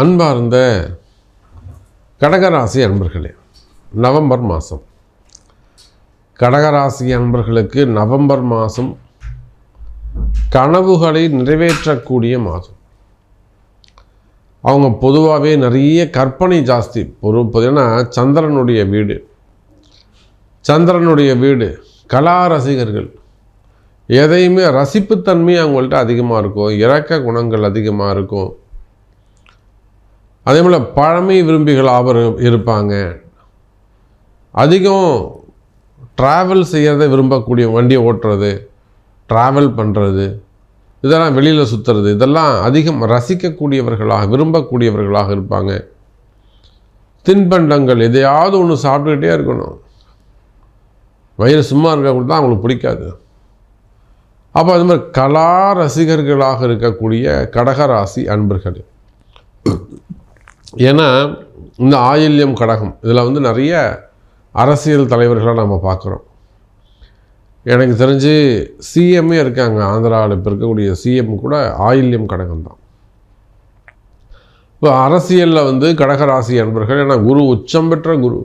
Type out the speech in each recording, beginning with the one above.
அன்பார்ந்த கடகராசி அன்பர்களே நவம்பர் மாதம் கடகராசி அன்பர்களுக்கு நவம்பர் மாதம் கனவுகளை நிறைவேற்றக்கூடிய மாதம். அவங்க பொதுவாகவே நிறைய கற்பனை ஜாஸ்தி ஒரு பார்த்தீங்கன்னா சந்திரனுடைய வீடு சந்திரனுடைய வீடு கலா ரசிகர்கள் எதையுமே ரசிப்புத்தன்மை அவங்கள்ட்ட அதிகமாக இருக்கும் இறக்க குணங்கள் அதிகமாக இருக்கும். அதே போல் பழமை விரும்பிகள் ஆபர் இருப்பாங்க. அதிகம் ட்ராவல் செய்கிறத விரும்பக்கூடிய வண்டியை ஓட்டுறது ட்ராவல் பண்ணுறது இதெல்லாம் வெளியில் சுற்றுறது இதெல்லாம் அதிகம் ரசிக்கக்கூடியவர்களாக விரும்பக்கூடியவர்களாக இருப்பாங்க. தின்பண்டங்கள் எதையாவது ஒன்று சாப்பிட்டுக்கிட்டே இருக்கணும். வயிறு சும்மா இருக்க கூட தான் அவங்களுக்கு பிடிக்காது. அப்போ அது மாதிரி கலா ரசிகர்களாக இருக்கக்கூடிய கடகராசி அன்பர்கள். ஏன்னா இந்த ஆயில்யம் கடகம் இதில் வந்து நிறைய அரசியல் தலைவர்களாக நம்ம பார்க்குறோம். எனக்கு தெரிஞ்சு சிஎம்மே இருக்காங்க ஆந்திராவில் இப்போ இருக்கக்கூடிய சிஎம் கூட ஆயில்யம் கடகம் தான். இப்போ அரசியலில் வந்து கடகராசி அன்பர்கள் ஏன்னா குரு உச்சம் பெற்ற குரு.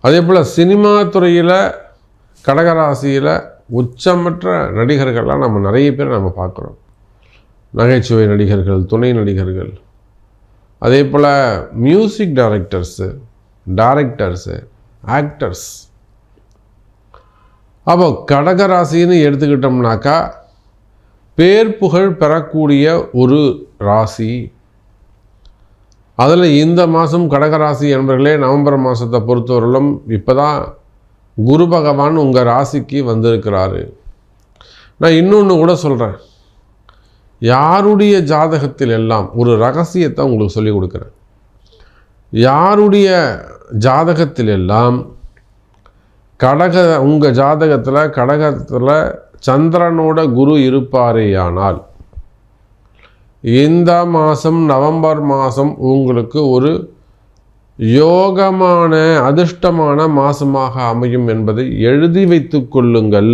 அதே போல் சினிமா துறையில் கடகராசியில் உச்சமற்ற நடிகர்கள்லாம் நம்ம நிறைய பேர் நம்ம பார்க்குறோம். நகைச்சுவை நடிகர்கள் துணை நடிகர்கள் அதே போல் மியூசிக் டைரக்டர்ஸு டைரக்டர்ஸு ஆக்டர்ஸ் அப்போ கடகராசின்னு எடுத்துக்கிட்டோம்னாக்கா பேர் புகழ் பெறக்கூடிய ஒரு ராசி. அதில் இந்த மாதம் கடகராசி என்பர்களே நவம்பர் மாதத்தை பொறுத்தவரையிலும் இப்போ தான் குரு பகவான் உங்கள் ராசிக்கு வந்திருக்கிறாரு. நான் இன்னொன்று கூட சொல்கிறேன் யாருடைய ஜாதகத்தில் எல்லாம் ஒரு ரகசியத்தை உங்களுக்கு சொல்லிக் கொடுக்குறேன். யாருடைய ஜாதகத்தில் எல்லாம் கடக உங்கள் ஜாதகத்தில் கடகத்தில் சந்திரனோட குரு இருப்பாரேயானால் இந்த மாதம் நவம்பர் மாதம் உங்களுக்கு ஒரு யோகமான அதிர்ஷ்டமான மாதமாக அமையும் என்பதை எழுதி வைத்து கொள்ளுங்கள்.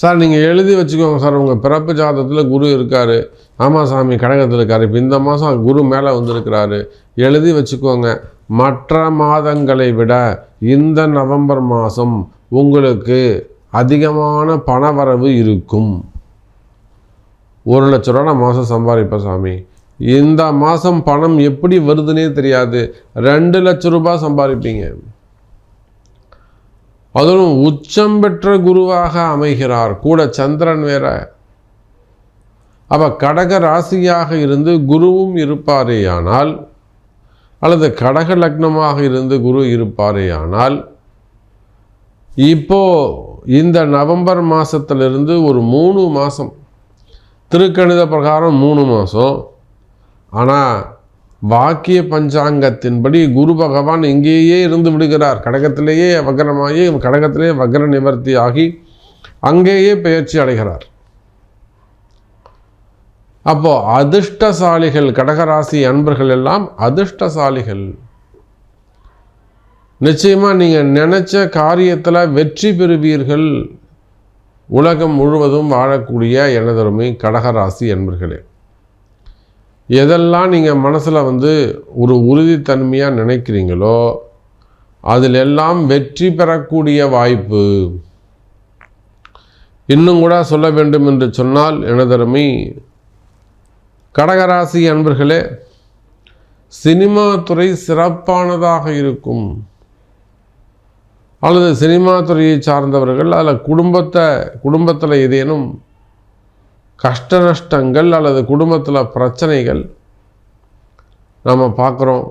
சார் நீங்கள் எழுதி வச்சுக்கோங்க சார் உங்கள் பிறப்பு ஜாதகத்தில் குரு இருக்கார். ஆமாம் சாமி கடகத்தில் இருக்கார். இப்போ இந்த மாதம் குரு மேலே வந்திருக்கிறாரு. எழுதி வச்சுக்கோங்க. மற்ற மாதங்களை விட இந்த நவம்பர் மாதம் உங்களுக்கு அதிகமான பணவரவு இருக்கும். ஒரு லட்ச ரூபா நான் மாதம் சம்பாதிப்பேன் சாமி. இந்த மாதம் பணம் எப்படி வருதுன்னே தெரியாது. ரெண்டு லட்ச ரூபாய் சம்பாதிப்பீங்க அதுவும் உச்சம் பெற்ற குருவாக அமைகிறார். கூட சந்திரன் வேற. அப்ப கடக ராசியாக இருந்து குருவும் இருப்பாரேயானால் அல்லது கடக லக்னமாக இருந்து குரு இருப்பாரேயானால் இப்போ இந்த நவம்பர் மாதத்திலிருந்து ஒரு மூணு மாதம் திருக்கணித பிரகாரம் மூணு மாதம் ஆனால் வாக்கிய பஞ்சாங்கத்தின்படி குரு பகவான் இங்கேயே இருந்து விடுகிறார். கடகத்திலேயே வக்ரமாகி கடகத்திலேயே வக்ர நிவர்த்தி ஆகி அங்கேயே பெயர்ச்சி அடைகிறார். அப்போ அதிர்ஷ்டசாலிகள் கடகராசி அன்பர்கள் எல்லாம் அதிர்ஷ்டசாலிகள். நிச்சயமாக நீங்கள் நினச்ச காரியத்தில் வெற்றி பெறுவீர்கள். உலகம் முழுவதும் வாழக்கூடிய எனதருமை கடகராசி அன்பர்களே. எதெல்லாம் நீங்கள் மனசில் வந்து ஒரு உறுதித்தன்மையாக நினைக்கிறீங்களோ அதில் எல்லாம் வெற்றி பெறக்கூடிய வாய்ப்பு. இன்னும் கூட சொல்ல வேண்டும் என்று சொன்னால் எனதருமை கடகராசி அன்பர்களே சினிமா துறை சிறப்பானதாக இருக்கும். அல்லது சினிமா துறையை சார்ந்தவர்கள் அதில் குடும்பத்தை குடும்பத்தில் ஏதேனும் கஷ்ட நஷ்டங்கள் அல்லது குடும்பத்தில் பிரச்சனைகள் நம்ம பார்க்குறோம்.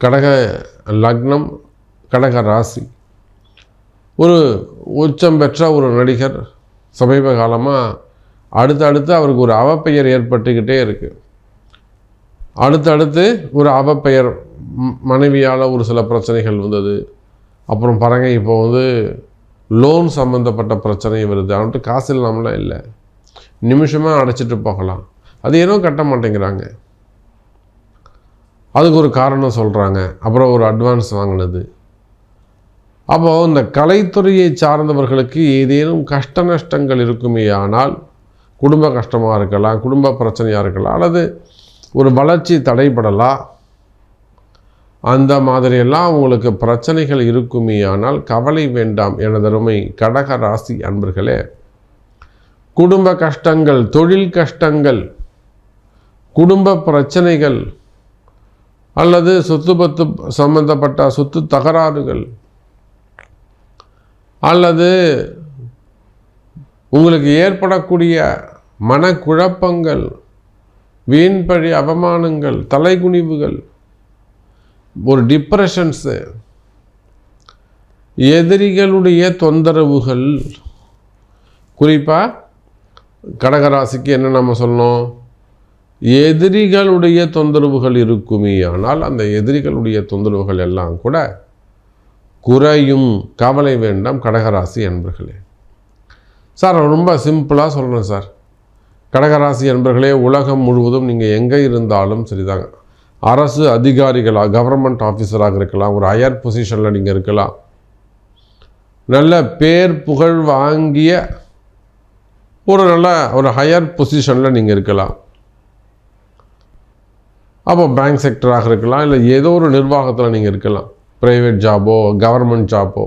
கடக லக்னம் கடக ராசி. ஒரு உச்சம் பெற்ற ஒரு நடிகர் சமீப காலமாக அடுத்தடுத்து அவருக்கு ஒரு அவப்பெயர் ஏற்பட்டுக்கிட்டே இருக்குது அடுத்தடுத்து ஒரு அவப்பெயர் மனைவியால் ஒரு சில பிரச்சனைகள் வந்தது. அப்புறம் பாருங்க இப்போ வந்து லோன் சம்மந்தப்பட்ட பிரச்சனை வருது. அவன்ட்டு காசு இல்லாமலாம் இல்லை. நிமிஷமாக அடைச்சிட்டு போகலாம். அது ஏனோ கட்ட மாட்டேங்கிறாங்க. அதுக்கு ஒரு காரணம் சொல்கிறாங்க அப்புறம் ஒரு அட்வான்ஸ் வாங்கினது. அப்போது இந்த கலைத்துறையை சார்ந்தவர்களுக்கு ஏதேனும் கஷ்ட நஷ்டங்கள் இருக்குமே ஆனால் குடும்ப கஷ்டமாக இருக்கலாம் குடும்ப பிரச்சனையாக இருக்கலாம் அல்லது ஒரு வளர்ச்சி தடைபடலாம் அந்த மாதிரியெல்லாம் உங்களுக்கு பிரச்சனைகள் இருக்குமே ஆனால் கவலை வேண்டாம் எனதருமை கடக ராசி அன்பர்களே குடும்ப கஷ்டங்கள் தொழில் கஷ்டங்கள் குடும்ப பிரச்சனைகள் அல்லது சொத்து பத்து சம்பந்தப்பட்ட சொத்து தகராறுகள் அல்லது உங்களுக்கு ஏற்படக்கூடிய மனக்குழப்பங்கள் வீண்பழி அவமானங்கள் தலைகுனிவுகள் ஒரு டிப்ரெஷன்ஸு எதிரிகளுடைய தொந்தரவுகள் குறிப்பாக கடகராசிக்கு என்ன நம்ம சொல்லணும்? எதிரிகளுடைய தொந்தரவுகள் இருக்குமே ஆனால் அந்த எதிரிகளுடைய தொந்தரவுகள் எல்லாம் கூட குறையும் கவலை வேண்டாம் கடகராசி என்பர்களே சார் ரொம்ப சிம்பிளாக சொல்கிறேன் சார். கடகராசி என்பர்களே உலகம் முழுவதும் நீங்கள் எங்கே இருந்தாலும் சரிதாங்க. அரசு அதிகாரிகளாக கவர்மெண்ட் ஆஃபீஸராக இருக்கலாம் ஒரு ஹையர் பொசிஷனில் நீங்கள் இருக்கலாம். நல்ல பேர் புகழ் வாங்கிய ஒரு நல்ல ஒரு ஹையர் பொசிஷனில் நீங்கள் இருக்கலாம். அப்போ பேங்க் செக்டராக இருக்கலாம் இல்லை ஏதோ ஒரு நிர்வாகத்தில் நீங்கள் இருக்கலாம். ப்ரைவேட் ஜாபோ கவர்மெண்ட் ஜாபோ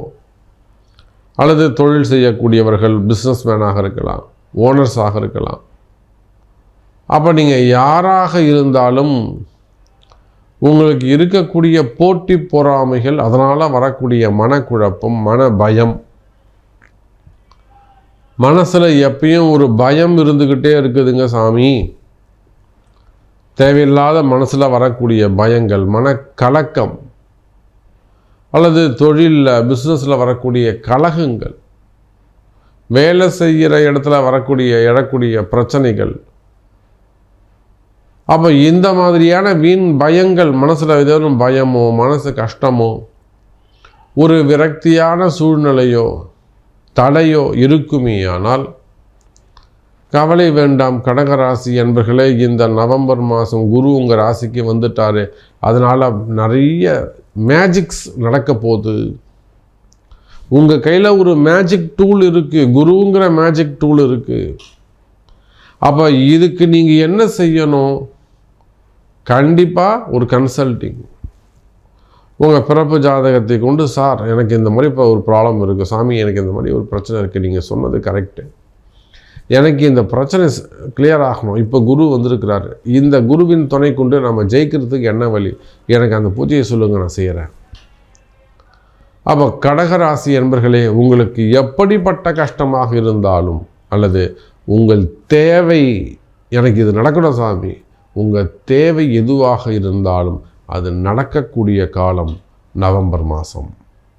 அல்லது தொழில் செய்யக்கூடியவர்கள் பிஸ்னஸ் மேனாக இருக்கலாம் ஓனர்ஸாக இருக்கலாம். அப்போ நீங்கள் யாராக இருந்தாலும் உங்களுக்கு இருக்கக்கூடிய போட்டி பொறாமைகள் அதனால் வரக்கூடிய மனக்குழப்பம் மன பயம் மனசில் எப்பயும் ஒரு பயம் இருந்துக்கிட்டே இருக்குதுங்க சாமி. தேவையில்லாத மனசில் வரக்கூடிய பயங்கள் மனக்கலக்கம் அல்லது தொழிலில் பிஸ்னஸில் வரக்கூடிய கலகங்கள் வேலை செய்கிற இடத்துல வரக்கூடிய எழக்கூடிய பிரச்சனைகள். அப்போ இந்த மாதிரியான வீண் பயங்கள் மனசில் ஏதேனும் பயமோ மனசு கஷ்டமோ ஒரு விரக்தியான சூழ்நிலையோ தடையோ இருக்குமே ஆனால் கவலை வேண்டாம் கடகராசி என்பர்களே இந்த நவம்பர் மாதம் குரு உங்கள் ராசிக்கு வந்துட்டார். அதனால் நிறைய மேஜிக்ஸ் நடக்க போகுது. உங்கள் கையில் ஒரு மேஜிக் டூல் இருக்குது குருங்கிற மேஜிக் டூல் இருக்குது அப்போ இதுக்கு நீங்கள் என்ன செய்யணும்? கண்டிப்பாக ஒரு கன்சல்டிங் உங்கள் பிறப்பு ஜாதகத்தை கொண்டு சார் எனக்கு இந்த மாதிரி இப்போ ஒரு ப்ராப்ளம் இருக்குது சாமி எனக்கு இந்த மாதிரி ஒரு பிரச்சனை இருக்குது நீங்கள் சொன்னது கரெக்டு எனக்கு இந்த பிரச்சனை கிளியர் ஆகணும். இப்போ குரு வந்திருக்கிறாரு. இந்த குருவின் துணை கொண்டு நம்ம ஜெயிக்கிறதுக்கு என்ன வழி? எனக்கு அந்த பூஜையை சொல்லுங்கள் நான் செய்கிறேன் அப்போ கடகராசி என்பர்களே உங்களுக்கு எப்படிப்பட்ட கஷ்டமாக இருந்தாலும் அல்லது உங்கள் தேவை எனக்கு இது நடக்கணும் சாமி. உங்கள் தேவை எதுவாக இருந்தாலும் அது நடக்கக்கூடிய காலம் நவம்பர் மாதம்.